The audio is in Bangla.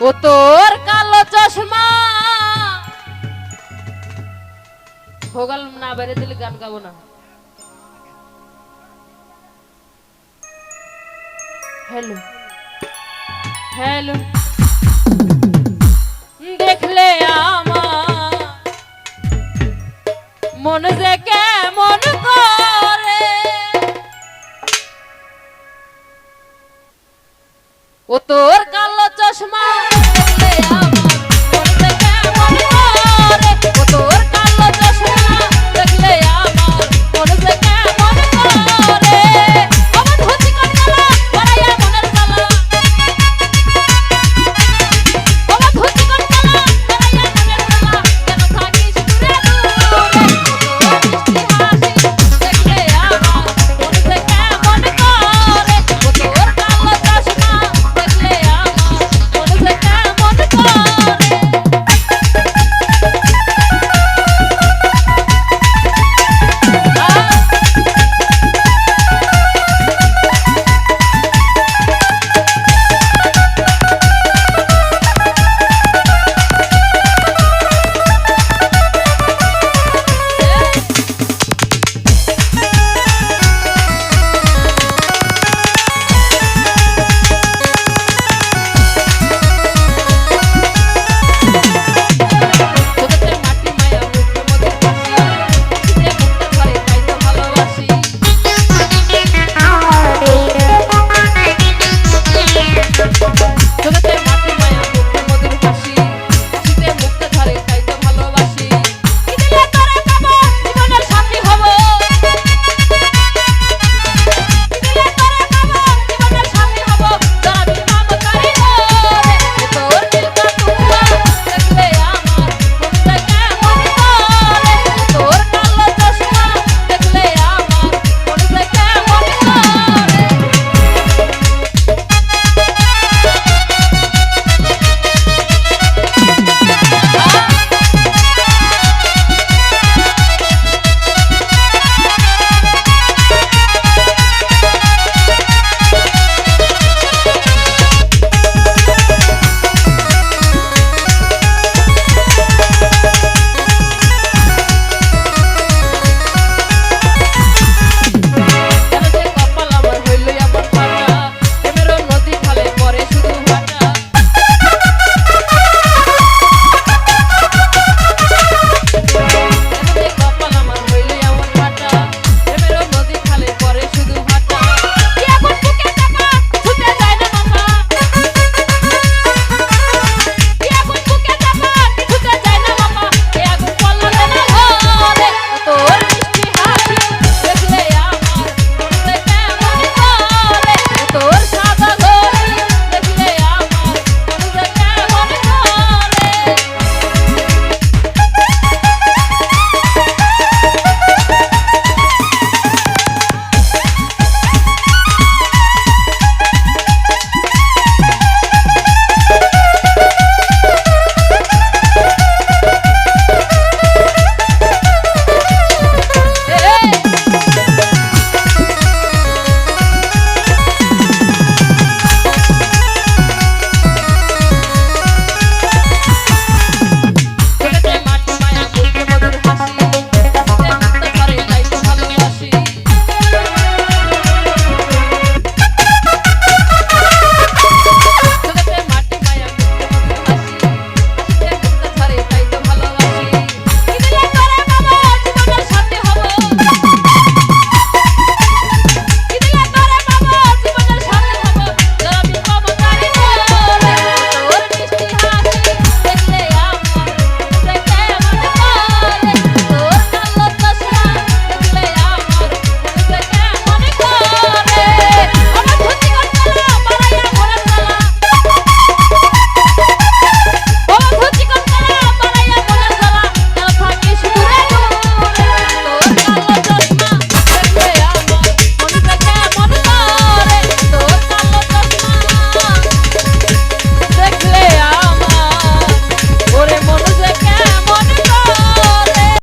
ও তোর কালো চশমা। ভোগাল না বেড়ে দিলে গান গাবো না। হ্যালো। হ্যালো। দেখলে আমার মন যে কেমন করে। ও তোর কালো চশমা।